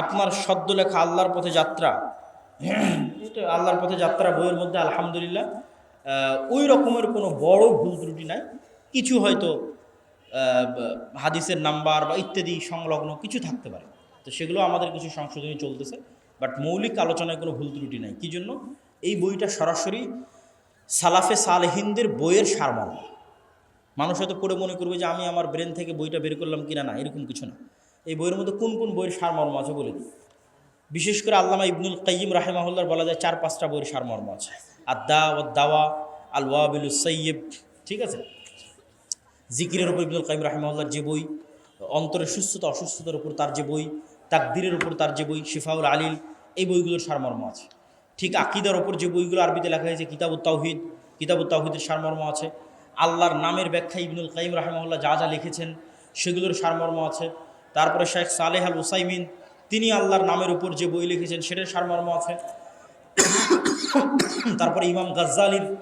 আপনার সদ্য লেখা আল্লাহর পথে যাত্রা, আল্লাহর পথে যাত্রা বইয়ের মধ্যে আলহামদুলিল্লাহ ওই রকমের কোনো বড় ভুল ত্রুটি নাই। কিছু হয়তো হাদিসের নাম্বার বা ইত্যাদি সংলগ্ন কিছু থাকতে পারে। তো সেগুলো আমাদের কিছু সংশোধনী চলতেছে, বাট মৌলিক আলোচনায় কোনো ভুল ত্রুটি নাই। কি জন্য? এই বইটা সরাসরি সালাফে সালেহিনদের বইয়ের সারমর্ম। মানুষ হয়তো পড়ে মনে করবে যে আমি আমার ব্রেন থেকে বইটা বের করলাম কিনা না, এরকম কিছু না। এই বইয়ের মধ্যে কোন কোন বইয়ের সারমর্ম আছে বলে দিই। বিশেষ করে আল্লামা ইবনুল কাইম রাহেমাহুল্লার বলা যায় চার পাঁচটা বইয়ের সারমর্ম আছে। আদা ও দাওয়া আল ওয়াবিল সৈয়ব ঠিক আছে? জিকিরের উপর ইবনুল কাইম রাহেমাহুল্লার যে বই অন্তরের সুস্থতা, অসুস্থতার উপর তার যে বই, তাকদিরের উপর তার যে বই, শিফাউল আলিল, এই বইগুলোর সারমর্ম আছে। ঠিক আকিদার ওপর যে বইগুলো আরবিতে লেখা হয়েছে, কিতাবুত তাওহিদ, কিতাবুত তাওহিদের সারমর্ম আছে। আল্লাহর নামের ব্যাখ্যা ইবনুল কাইম রাহেমাহুল্লাহ যা যা লিখেছেন, সেগুলোর সারমর্ম আছে। তারপরে শেখ সালেহ আল উসাইমিন, তিনি আল্লাহর নামের উপর যে বই লিখেছেন সেটার সারমর্ম আছে। তারপরে ইমাম গাজ্জালির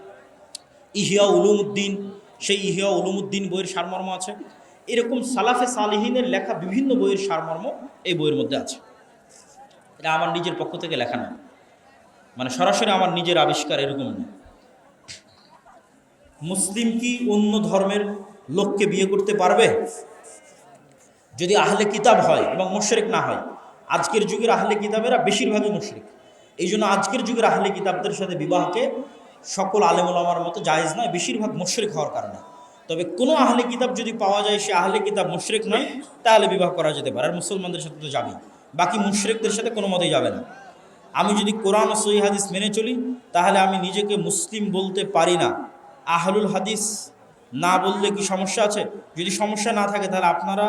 ইহিয়া উলুমুদ্দিন, সেই ইহিয়া উলুমুদ্দিন বইয়ের সারমর্ম আছে। এরকম সালাফে সালিহিনের লেখা বিভিন্ন বইয়ের সারমর্ম এই বইয়ের মধ্যে আছে। এটা আমার নিজের পক্ষ থেকে লেখা না। মানে সরাসরি আমার নিজের আবিষ্কার এরকম না। মুসলিম কি অন্য ধর্মের লোককে বিয়ে করতে পারবে? যদি আহলে কিতাব হয় এবং মুশরিক না হয়, আজকের যুগের আহলে কিতাবেরা বেশিরভাগই মুশরিক। এই জন্য আজকের যুগের আহলে কিতাবদের সাথে বিবাহকে সকল আলেমুলামার মতো জায়েজ নয়, বেশিরভাগ মুশরিক হওয়ার কারণে। তবে কোনো আহলে কিতাব যদি পাওয়া যায়, সে আহলে কিতাব মুশরিক নয়, তাহলে বিবাহ করা যেতে পারে। আর মুসলমানদের সাথে তো যাবেই, বাকি মুশরিকদের সাথে কোনো মতেই যাবে না। আমি যদি কোরআন ও সহি হাদিস মেনে চলি, তাহলে আমি নিজেকে মুসলিম বলতে পারি না। আহলুল হাদিস না বললে কি সমস্যা আছে? যদি সমস্যা না থাকে, তাহলে আপনারা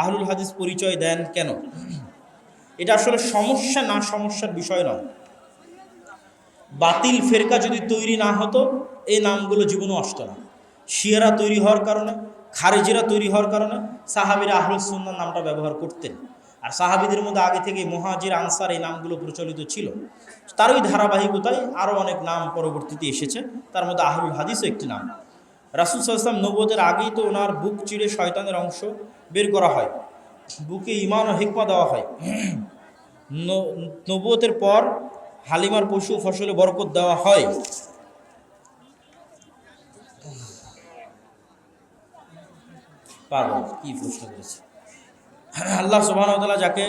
আহলুল হাদিস পরিচয় দেন কেন? এটা আসলে সমস্যা না সমস্যার বিষয় নয়। বাতিল ফেরকা যদি তৈরি না হতো, এই নামগুলো জীবনও আসতো না। শিয়ারা তৈরি হওয়ার কারণে, খারেজিরা তৈরি হওয়ার কারণে সাহাবিরা আহলুল সুন্নার নামটা ব্যবহার করতেন। আর সাহাবিদের মধ্যে আগে থেকে মহাজির, আনসার এই নামগুলো প্রচলিত ছিল। তারই ধারাবাহিকতায় আরও অনেক নাম পরবর্তীতে এসেছে। তার মধ্যে আহলুল হাদিসও একটি নাম। রাসুল সাল্লাম নব্বতের আগেই তো ওনার বুক চিড়ে শয়তানের অংশ বের করা হয়। বুকে ইমান ও হেকমা দেওয়া হয়। ন- নবুয়তের পর হালিমার পশু ফসলে বরকত দেওয়া হয়। কি আল্লাহ সুবাহ যাকে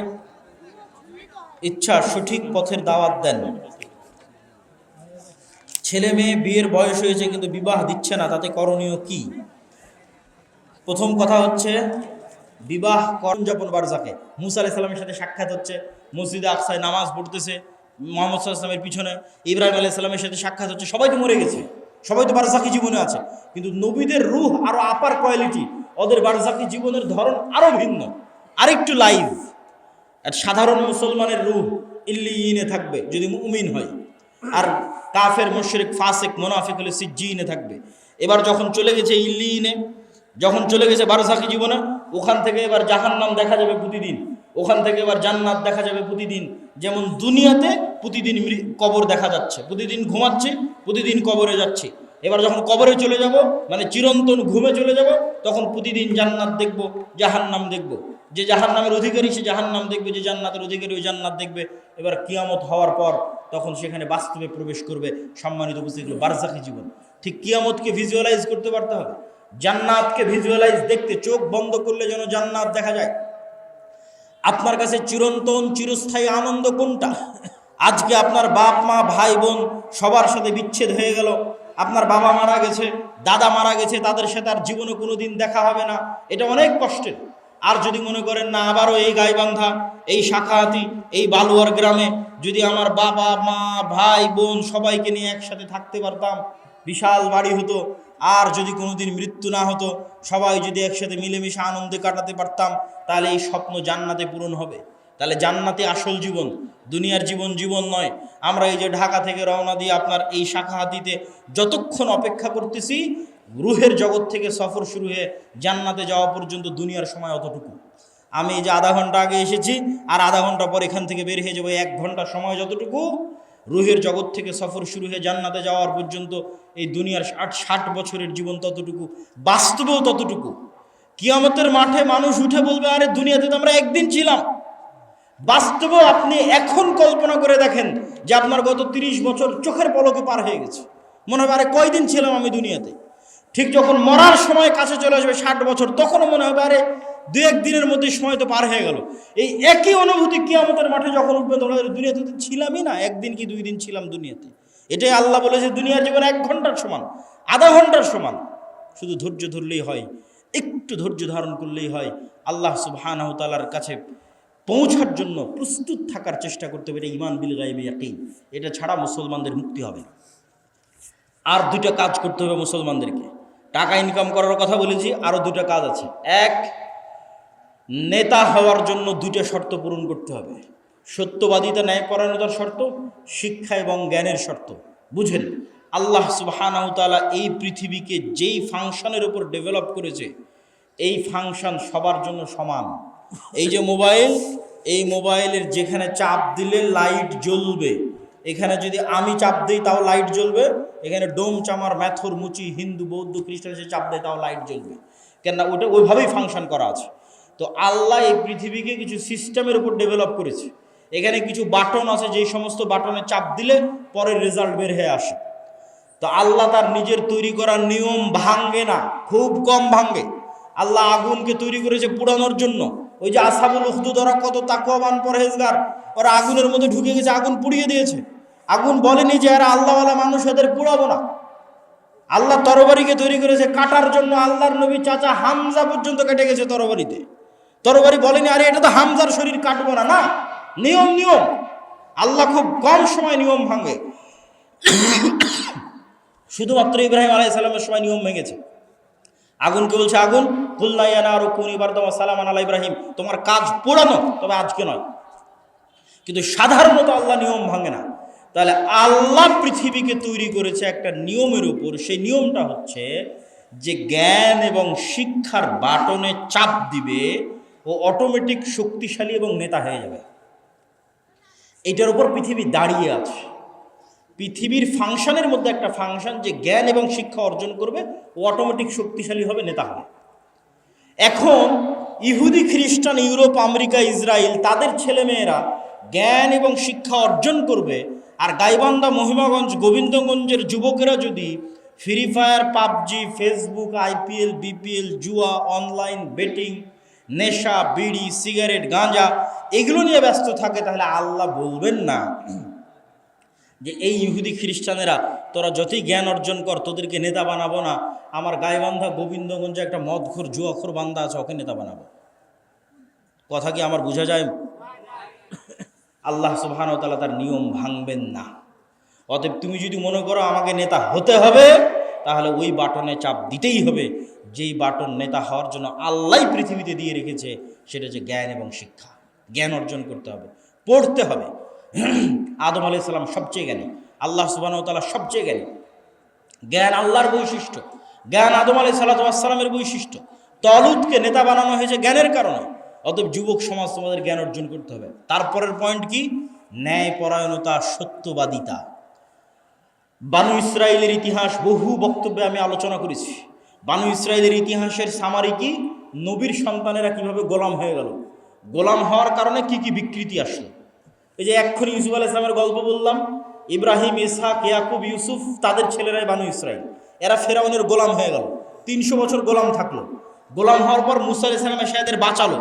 ইচ্ছা সঠিক পথের দাওয়াত দেন। ছেলে মেয়ে বিয়ের বয়স হয়েছে কিন্তু বিবাহ দিচ্ছে না, তাতে করণীয় কি? প্রথম কথা হচ্ছে, বিবাহ করণ যাপন বারজাকে। মুসা সাল্লামের সাথে সাক্ষাৎ হচ্ছে, মসজিদে আকসায় নামাজ পড়তেছে, মোহাম্মদ সাল্লামের পিছনে। ইব্রাহিম সাল্লামের সাথে সাক্ষাৎ হচ্ছে, সবাই তো মরে গেছে, সবাই তো বারজাকি জীবনে আছে। কিন্তু নবীদের রুহ আরও আপার কোয়ালিটি ওদের বারজাকি জীবনের ধরন আরও ভিন্ন, আরেকটু লাইভ আর সাধারণ মুসলমানের রুহ ইল্লিইনে থাকবে, যদি মুমিন হয়। আর কাফের, মুশরিক, ফাসেক, মোনাফিক হলে সিজ্জিনে থাকবে। এবার যখন চলে গেছে ইল্লিইনে যখন চলে গেছে বারসাখী জীবনে, ওখান থেকে এবার জাহান্নাম দেখা যাবে প্রতিদিন। ওখান থেকে এবার জান্নাত দেখা যাবে প্রতিদিন। যেমন দুনিয়াতে প্রতিদিন কবর দেখা যাচ্ছে। প্রতিদিন ঘুমাচ্ছে, প্রতিদিন কবরে যাচ্ছে। এবার যখন কবরে চলে যাব মানে চিরন্তন ঘুমে চলে যাব, তখন প্রতিদিন জান্নাত দেখব, জাহান্নাম দেখব। যে জাহান্নামের অধিকারী সে জাহান নাম দেখবে, যে জান্নাতের অধিকারী ওই জান্নাত দেখবে। এবার কিয়ামত হওয়ার পর তখন সেখানে বাস্তবে প্রবেশ করবে সম্মানিত উপস্থিত বারজাখী জীবন। ঠিক কিয়ামতকে ভিজুয়ালাইজ করতে পারতে হবে। জান্নাতকে ভিজুয়ালাইজ দেখতে চোখ বন্ধ করলে যেন জান্নাত দেখা যায়। আপনার কাছে চিরন্তন, চিরস্থায়ী আনন্দ কোনটা? আজকে আপনার বাপ, মা, ভাই, বোন সবার সাথে বিচ্ছেদ হয়ে গেল। আপনার বাবা মারা গেছে, দাদা মারা গেছে, তাদের সাথে আর জীবনে কোনো দিন দেখা হবে না। এটা অনেক কষ্টের। আর যদি মনে করেন, না, আবারও এই গাইবান্ধা, এই শাখাহাতি, এই বালুয়ার গ্রামে যদি আমার বাবা, মা, ভাই, বোন সবাইকে নিয়ে একসাথে থাকতে পারতাম, বিশাল বাড়ি হতো। আর যদি কোনোদিন মৃত্যু না হতো, সবাই যদি একসাথে মিলেমিশে আনন্দে কাটাতে পারতাম, তাহলে এই স্বপ্ন জান্নাতে পূরণ হবে। তাহলে জান্নাতে আসল জীবন, দুনিয়ার জীবন জীবন নয়। আমরা এই যে ঢাকা থেকে রওনা দিয়ে আপনার এই শাখাহাতিতে যতক্ষণ অপেক্ষা করতেছি রুহের জগৎ থেকে সফর শুরু হয়ে জান্নাতে যাওয়া পর্যন্ত দুনিয়ার সময় অতটুকু। আমি এই যে আধা ঘণ্টা আগে এসেছি, আর আধা ঘণ্টা পর এখান থেকে বের হয়ে যাব এক ঘণ্টা সময় যতটুকু, রুহের জগৎ থেকে সফর শুরু হয়ে জান্নাতে যাওয়ার পর্যন্ত এই দুনিয়ার ষাট ষাট বছরের জীবন ততটুকু, বাস্তবেও ততটুকু। কিয়ামতের মাঠে মানুষ উঠে বলবে, আরে, দুনিয়াতে তো আমরা একদিন ছিলাম। বাস্তবেও আপনি এখন কল্পনা করে দেখেন যে আপনার গত তিরিশ বছর চোখের পলকে পার হয়ে গেছে। মনে হবে, আরে, কয়দিন ছিলাম আমি দুনিয়াতে? ঠিক যখন মরার সময় কাছে চলে আসবে ষাট বছর, তখনও মনে হবে, আরে দু এক দিনের মধ্যে সময় তো পার হয়ে গেল। এই একই অনুভূতি কি আমাদের মাঠে যখন উঠবে তোমরা দুনিয়াতে তো ছিলামই না, একদিন কি দুই দিন ছিলাম দুনিয়াতে। এটাই আল্লাহ বলেছে দুনিয়ার জীবন এক ঘণ্টার সমান, আধা ঘণ্টার সমান। শুধু ধৈর্য ধরলেই হয়, একটু ধৈর্য ধারণ করলেই হয়, আল্লাহ সুবহানাহু তাআলার কাছে পৌঁছার জন্য প্রস্তুত থাকার চেষ্টা করতে হবে ইমান বিল গাইবে ইয়াকিন। এটা ছাড়া মুসলমানদের মুক্তি হবে আর দুটো কাজ করতে হবে মুসলমানদেরকে। টাকা ইনকাম করার কথা বলেছি আরও দুটো কাজ আছে। এক, নেতা হওয়ার জন্য দুটো শর্ত পূরণ করতে হবে। সত্যবাদিতা, ন্যায়পরায়ণতার শর্ত, শিক্ষা এবং জ্ঞানের শর্ত। বুঝেন, আল্লাহ সুবহানাহু তাআলা এই পৃথিবীকে যেই ফাংশনের উপর ডেভেলপ করেছে, এই ফাংশন সবার জন্য সমান। এই যে মোবাইল, এই মোবাইলের যেখানে চাপ দিলে লাইট জ্বলবে। এখানে যদি আমি চাপ দিই, তাও লাইট জ্বলবে। এখানে ডোম, চামার, ম্যাথর, মুচি, হিন্দু, বৌদ্ধ, খ্রিস্টান চাপ দেয়, তাও লাইট জ্বলবে। কেননা ওটা ওইভাবেই ফাংশন করা আছে। তো আল্লাহ এই পৃথিবীকে কিছু সিস্টেমের উপর ডেভেলপ করেছে। এখানে কিছু বাটন আছে, যেই সমস্ত বাটনে চাপ দিলে পরের রেজাল্ট বের হয়ে আসে। তো আল্লাহ তার নিজের তৈরি করা নিয়ম ভাঙ্গে না, খুব কম ভাঙ্গে আল্লাহ আগুনকে তৈরি করেছে পুরানোর জন্য। ওই যে আসাবুল উখদুদ ওরা কত তাকুয়াবান পরহেজগার, ওরা আগুনের মধ্যে ঢুকে গেছে, আগুন পুড়িয়ে দিয়েছে। আগুন বলেনি যে এরা আল্লাহওয়ালা মানুষ, এদের পুড়াবো না। আল্লাহ তরবারিকে তৈরি করেছে কাটার জন্য। আল্লাহর নবী চাচা হামজা পর্যন্ত কেটে গেছে তরবারিতে। তরবারি বলেনি, আরে, এটা তো হামজার শরীর, কাটবো না। না, নিয়ম নিয়ম। আল্লাহ খুব কম সময় নিয়ম ভাঙে। শুধুমাত্র ইব্রাহিম আলাই সালামের সময় নিয়ম ভেঙেছে। আগুনকে বলছে, আগুন কুল্লাইয়ানা আর কুন ইবার তোমার সালাম আলা ইব্রাহিম। তোমার কাজ পোড়ানো, তবে আজকে নয়। কিন্তু সাধারণত আল্লাহ নিয়ম ভাঙে না। তাহলে আল্লাহ পৃথিবীকে তৈরি করেছে একটা নিয়মের উপর। সেই নিয়মটা হচ্ছে যে জ্ঞান এবং শিক্ষার বাটনে চাপ দিবে ও অটোমেটিক শক্তিশালী এবং নেতা হয়ে যাবে। এটার উপর পৃথিবী দাঁড়িয়ে আছে। পৃথিবীর ফাংশনের মধ্যে একটা ফাংশন যে জ্ঞান এবং শিক্ষা অর্জন করবে, ও অটোমেটিক শক্তিশালী হবে, নেতা হবে। এখন ইহুদি, খ্রিস্টান, ইউরোপ, আমেরিকা, ইসরায়েল, তাদের ছেলেমেয়েরা জ্ঞান এবং শিক্ষা অর্জন করবে আর গাইবান্ধা মহিমাগঞ্জ গোবিন্দগঞ্জের যুবকেরা যদি free fire PUBG Facebook IPL BPL জুয়া অনলাইন বেটিং নেশা, বিড়ি, সিগারেট, গাঁজা, এগুলো নিয়ে ব্যস্ত থাকে, তাহলে আল্লাহ বলবেন না। যে এই ইহুদি খ্রিস্টানেরা, তোরা যতই জ্ঞান অর্জন কর, তোদেরকে নেতা বানাবো না। আমার গাইবান্ধা গোবিন্দগঞ্জে একটা মদখোর, জুয়াখোর বান্ধা আছে, ওকে নেতা বানাবো। কথা কি আমার বোঝা যায়? আল্লাহ সুবহান তালা তার নিয়ম ভাঙবেন না। অতএব তুমি যদি মনে করো আমাকে নেতা হতে হবে, তাহলে ওই বাটনে চাপ দিতেই হবে। যেই বাটন নেতা হওয়ার জন্য আল্লাহ পৃথিবীতে দিয়ে রেখেছে, সেটা হচ্ছে জ্ঞান এবং শিক্ষা। জ্ঞান অর্জন করতে হবে, পড়তে হবে। আদম আলি সাল্লাম সবচেয়ে জ্ঞানী, আল্লাহ সুবাহ তালা সবচেয়ে জ্ঞানী। জ্ঞান আল্লাহর বৈশিষ্ট্য। জ্ঞান আদম আলি সাল্লামের বৈশিষ্ট্য। তলুদকে নেতা বানানো হয়েছে জ্ঞানের কারণে। অতএব যুবক সমাজ তোমাদের জ্ঞান অর্জন করতে হবে। তারপরের পয়েন্ট কি? ন্যায় পরায়ণতা সত্যবাদিতা। বানু ইসরায়েলের ইতিহাস, বহু বক্তব্যে আমি আলোচনা করেছি। বানু ইসরায়েলের ইতিহাসের সামারি কি? নবীর সন্তানেরা কীভাবে গোলাম হয়ে গেল? গোলাম হওয়ার কারণে কি কি বিকৃতি আসলো? এই যে এক্ষুনি ইউসুফ আল ইসলামের গল্প বললাম, ইব্রাহিম, ইসহাক, ইয়াকুব, ইউসুফ, তাদের ছেলেরাই বানু ইসরায়েল এরা ফেরাউনের গোলাম হয়ে গেল। তিনশো বছর গোলাম থাকল। গোলাম হওয়ার পর মুসা আল ইসলাম এসে এদের বাঁচালো।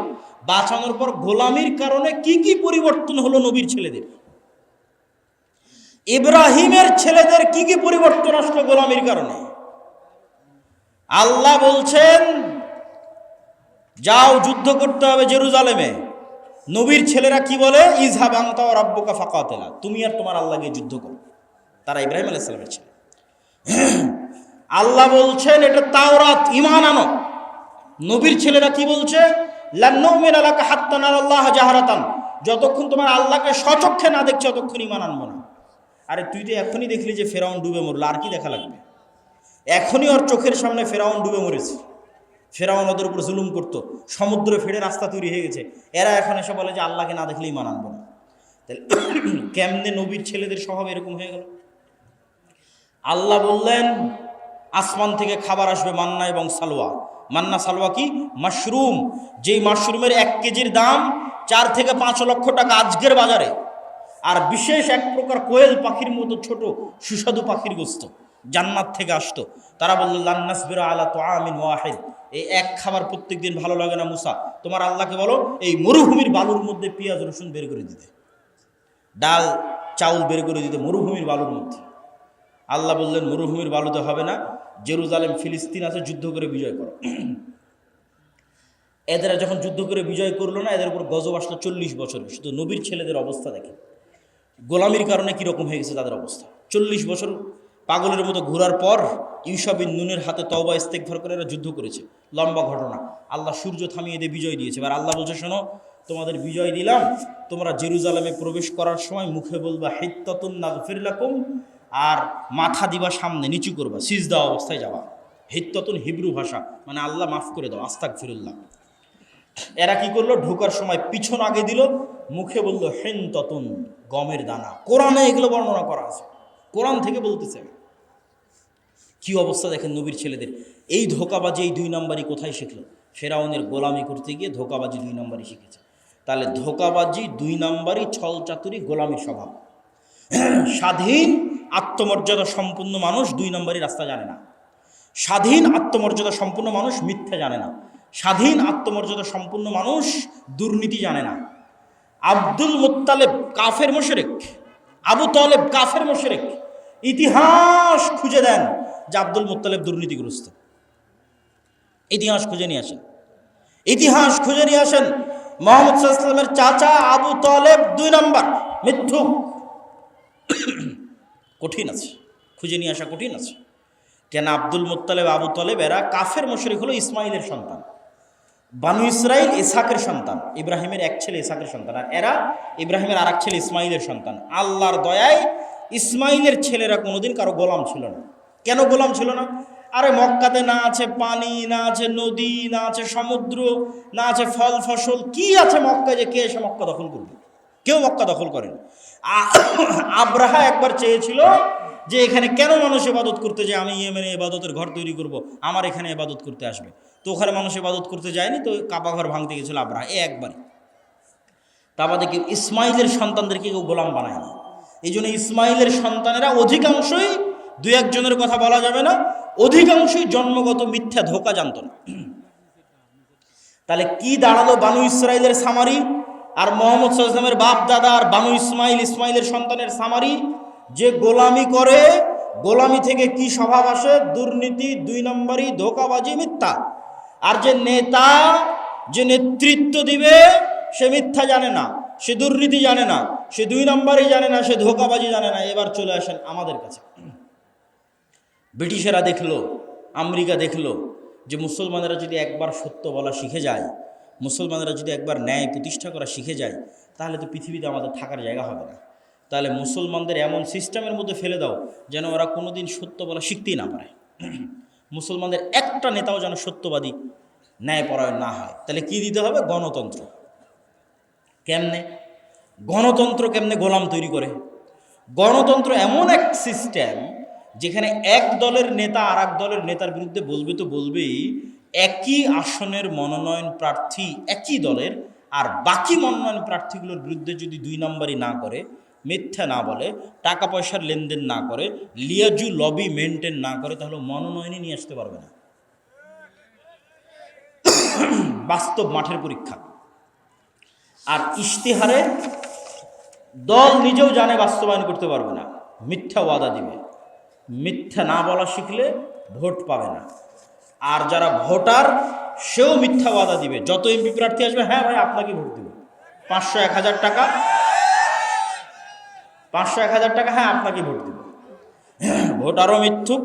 বাঁচানোর পর গোলামির কারণে কি কি পরিবর্তন হলো নবীর ছেলেদের? ইব্রাহিমের ছেলেদের কি কি পরিবর্তন আসলো গোলামির কারণে? আল্লাহ বলছেন, যাও যুদ্ধ করতে হবে জেরুজালেমে। নবীর ছেলেরা কি বলে? ইজহাব আংতা রাব্বুকা ফাকাতেলা। তুমি আর তোমার আল্লাহ গিয়ে যুদ্ধ করো। তারা ইব্রাহিম আলাইহিস সালামের ছেলে। আল্লাহ বলছেন, এটা তাওরাত ইমান আনো। নবীর ছেলেরা কি বলছে? যতক্ষণ তোমার আল্লাহকে সচক্ষে না দেখছ, ততক্ষণ ইমান আনব না। আরে তুই তো এখনই দেখলি যে ফেরাউন ডুবে মরলো, আর কি দেখা লাগবে? এখনই ওর চোখের সামনে ফেরাউন ডুবে মরেছে। ফেরাউন ওদের উপর জুলুম করতো, সমুদ্র ফেড়ে রাস্তা তৈরি হয়ে গেছে। এরা এখন এসে বলে যে আল্লাহকে না দেখলেই মান আনব না। তাহলে কেমনে নবীর ছেলেদের স্বভাব এরকম হয়ে গেল? আল্লাহ বললেন, আসমান থেকে খাবার আসবে মান্না এবং সালোয়া মান্না সালোয়া কি? মাশরুম। যেই মাশরুমের এক কেজির দাম চার থেকে পাঁচ লক্ষ টাকা আজকের বাজারে। আর বিশেষ এক প্রকার কোয়েল পাখির মতো ছোট, সুস্বাদু পাখির গোস্ত জান্নাত থেকে আসতো। তারা বলল লান্নাস বেরো আলা তো আমিন ওয়াহিদ। এই এক খাবার প্রত্যেক দিন ভালো লাগে না মুসা। তোমার আল্লাহকে বলো, এই মরুভূমির বালুর মধ্যে পেঁয়াজ রসুন বের করে দিতে। ডাল, চাউল বের করে দিতে মরুভূমির বালুর মধ্যে। আল্লাহ বললেন, মরুভূমির বালুতে হবে না, জেরুজালেম, ফিলিস্তিন আছে, যুদ্ধ করে বিজয় করো। এদের যখন যুদ্ধ করে বিজয় করল না, এদের উপর গজব আসলো চল্লিশ বছর। শুধু নবীর ছেলেদের অবস্থা দেখে গোলামির কারণে কীরকম হয়ে গেছে তাদের অবস্থা। চল্লিশ বছর পাগলের মতো ঘোরার পর ইউসাবিন নুনের হাতে তওবা ইস্তেকভার করে এরা যুদ্ধ করেছে। লম্বা ঘটনা। আল্লাহ সূর্য থামিয়ে দিয়ে বিজয় দিয়েছে। এবার আল্লাহ বলছে, শোনো, তোমাদের বিজয় দিলাম, তোমরা জেরুজালেমে প্রবেশ করার সময় মুখে বলবা, হিত্তাতুন নাগফিরলাকুম আর মাথা দিবা সামনে, নিচু করবা সিজ দেওয়া অবস্থায় যাবা। হিত্তাতুন হিব্রু ভাষা মানে আল্লাহ মাফ করে দাও আস্তাক ফিরুল্লাহ এরা কি করল? ঢোকার সময় পিছন আগে দিল, মুখে বলল হেন ততন গমের দানা। কোরআনে এগুলো বর্ণনা করা আছে। কোরআন থেকে বলতেছে। কি অবস্থা দেখেন নবীর ছেলেদের। এই ধোকাবাজি এই দুই নম্বরই কোথায় শিখলো? ফেরাউনের গোলামি করতে গিয়ে ধোকাবাজি দুই নম্বরই শিখেছে। তাহলে ধোকাবাজি দুই নম্বরই ছল চাতুরি গোলামির স্বভাব। স্বাধীন আত্মমর্যাদা সম্পূর্ণ মানুষ দুই নম্বরই রাস্তা জানে না। স্বাধীন আত্মমর্যাদা সম্পূর্ণ মানুষ মিথ্যা জানে না। স্বাধীন আত্মমর্যাদা সম্পূর্ণ মানুষ দুর্নীতি জানে না। আব্দুল মুত্তালেব কাফের মোশরেক, আবু তলেব কাফের মোশরেক ইতিহাস খুঁজে দেন যে আব্দুল মুত্তালেব দুর্নীতিগ্রস্ত। ইতিহাস খুঁজে নিয়ে আসেন। ইতিহাস খুঁজে নিয়ে আসেন মোহাম্মদ সাল্লামের চাচা আবু তলেব দুই নম্বর, মিথ্যুক। কঠিন আছে, খুঁজে নিয়ে আসা কঠিন আছে। কেন আব্দুল মুত্তালেব, আবু তলেব, এরা কাফের মশরিক হলো ইসমাইলের সন্তান। বানু ইসরাইল ইসাকের সন্তান, ইব্রাহিমের এক ছেলে ইসাকের সন্তান, আর এরা ইব্রাহিমের আর এক ছেলে ইসমাইলের সন্তান। আল্লাহর দয়ায় ইসমাইলের ছেলেরা কোনোদিন কারও গোলাম ছিল না। কেন গোলাম ছিল না? আরে মক্কাতে না আছে পানি, না আছে নদী, না আছে সমুদ্র, না আছে ফল, ফসল, কি আছে মক্কা যে কে এসে মক্কা দখল করবে? কেউ মক্কা দখল করেন। আব্রাহা একবার চেয়েছিল যে এখানে কেন মানুষ এবাদত করতে যায়? আমি ইয়েমেনে এবাদতের ঘর তৈরি করব, আমার এখানে এবাদত করতে আসবে। তো ওখানে মানুষ এবাদত করতে যায়নি, তো কাপা ঘর ভাঙতে গেছিল আব্রাহা, এ একবারই তা আমাদের ইসমাইলের সন্তানদেরকে কেউ গোলাম বানায় না? এই জন্য ইসমাইলের সন্তানেরা অধিকাংশই দু একজনের কথা বলা যাবে না, অধিকাংশই জন্মগত মিথ্যা ধোকা জানত না। তাহলে কি দাঁড়াল বানু ইসরায়েলের সামারি? আর মোহাম্মদ সাল্লামের বাপ দাদা আর বানু ইসমাইল, ইসমাইলের সন্তানের সামারি, যে গোলামি করে, গোলামি থেকে কি স্বভাব আসে? দুর্নীতি, দুই নম্বরই ধোকাবাজি, মিথ্যা। আর যে নেতা, যে নেতৃত্ব দিবে, সে মিথ্যা জানে না, সে দুর্নীতি জানে না, সে দুই নম্বরই জানে না, সে ধোকাবাজি জানে না। এবার চলে আসেন আমাদের কাছে। ব্রিটিশেরা দেখল, আমেরিকা দেখল যে মুসলমানেরা যদি একবার সত্য বলা শিখে যায় মুসলমানেরা যদি একবার ন্যায় প্রতিষ্ঠা করা শিখে যায়, তাহলে তো পৃথিবীতে আমাদের থাকার জায়গা হবে না। তাহলে মুসলমানদের এমন সিস্টেমের মধ্যে ফেলে দাও যেন ওরা কোনোদিন সত্য বলা শিখতেই না পারে। মুসলমানদের একটা নেতাও যেন সত্যবাদী ন্যায়পরায়ণ না হয়, তাহলে কি দিতে হবে? গণতন্ত্র। কেমনে? গণতন্ত্র কেমনে গোলাম তৈরি করে? গণতন্ত্র এমন এক সিস্টেম যেখানে এক দলের নেতা আর এক দলের নেতার বিরুদ্ধে বলবে তো বলবেই একই আসনের মনোনয়ন প্রার্থী একই দলের, আর বাকি মনোনয়ন প্রার্থীগুলোর বিরুদ্ধে যদি দুই নম্বরই না করে, মিথ্যা না বলে টাকা পয়সার লেনদেন না করে, লিয়াজু লবি মেনটেন না করে, তাহলে মনোনয়নই নিয়ে আসতে পারবে না। বাস্তব মাঠের পরীক্ষা। আর ইশতেহারে দল নিজেও জানে বাস্তবায়ন করতে পারবে না। মিথ্যা ওয়াদা দিবে। মিথ্যা না বলা শিখলে ভোট পাবে না। আর যারা ভোটার, সেও মিথ্যা ওয়াদা দিবে। যত এমপি প্রার্থী আসবে হ্যাঁ ভাই, আপনাকে ভোট দিব। পাঁচশো এক হাজার টাকা। পাঁচশো এক হাজার টাকা হ্যাঁ আপনাকে ভোট দিব। ভোটারও মিথ্যুক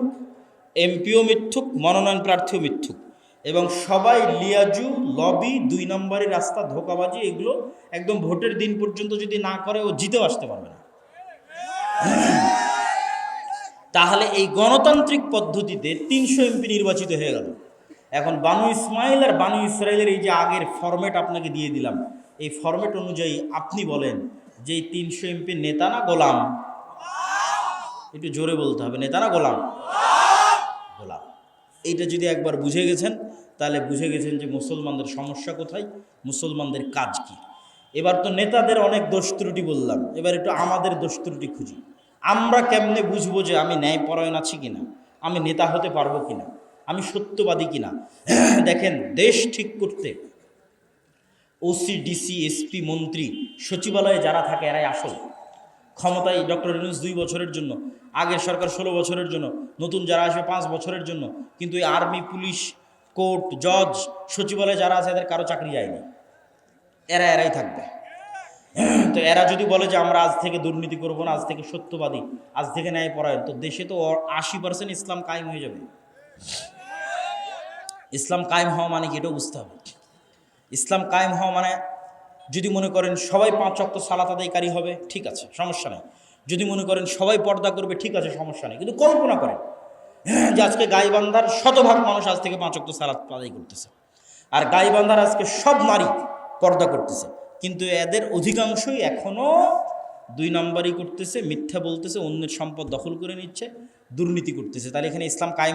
এমপিও মিথ্যুক, মনোনয়ন প্রার্থীও মিথ্যুক। এবং সবাই লিয়াজু, লবি, দুই নম্বরের রাস্তা, ধোকাবাজি, এগুলো একদম ভোটের দিন পর্যন্ত যদি না করে, ও জিতেও আসতে পারবে না। তাহলে এই গণতান্ত্রিক পদ্ধতিতে তিনশো এমপি নির্বাচিত হয়ে গেল। এখন বানু ইসমাইল আর বানু ইসরায়েলের এই যে আগের ফরম্যাট আপনাকে দিয়ে দিলাম, এই ফরম্যাট অনুযায়ী আপনি বলেন যে এই তিনশো এমপি নেতা না গোলাম? একটু জোরে বলতে হবে, নেতা না গোলাম? গোলাম। এইটা যদি একবার বুঝে গেছেন, তাহলে বুঝে গেছেন যে মুসলমানদের সমস্যা কোথায়, মুসলমানদের কাজ কি। এবার তো নেতাদের অনেক দোষ ত্রুটি বললাম, এবার একটু আমাদের দোষ ত্রুটি খুঁজি। আমরা কেমনে বুঝব যে আমি ন্যায়পরায়ণ আছি কিনা? আমি নেতা হতে পারব কিনা? আমি সত্যবাদী কিনা? দেখেন, দেশ ঠিক করতে ওসি ডিসি এসপি মন্ত্রী, সচিবালয়ে যারা থাকে, এরাই আসল। ক্ষমতায় ডক্টর ইউনুস দুই বছরের জন্য আগের সরকার ষোলো বছরের জন্য, নতুন যারা আসবে পাঁচ বছরের জন্য, কিন্তু এই আর্মি, পুলিশ, কোর্ট, জজ, সচিবালয়ে যারা আছে, এদের কারও চাকরি যায়নি। এরা এরাই থাকবে। তো এরা যদি বলে যে আমরা আজ থেকে দুর্নীতি করব না, আজ থেকে সত্যবাদী, আজ থেকে ন্যায় পরায়ণ তো দেশে তো আশি পার্সেন্ট ইসলাম কায়েম হয়ে যাবে। ইসলাম কায়েম হওয়া মানে কি? এটাও বুঝতে হবে। ইসলাম কায়েম হওয়া মানে যদি মনে করেন সবাই পাঁচ অক্ত সালাত আদায়কারী হবে, ঠিক আছে, সমস্যা নেই। যদি মনে করেন সবাই পর্দা করবে, ঠিক আছে, সমস্যা নেই। কিন্তু কল্পনা করেন, যে আজকে গাইবান্ধার শতভাগ মানুষ আজ থেকে পাঁচ অক্ত সালাত আদায় করতেছে। আর গাইবান্ধার আজকে সব নারী পর্দা করতেছে। কিন্তু এদের অধিকাংশই এখনও দুই নম্বরই করতেছে, মিথ্যা বলতেছে, অন্যের সম্পদ দখল করে নিচ্ছে, দুর্নীতি করতেছে। তাহলে এখানে ইসলাম কায়েম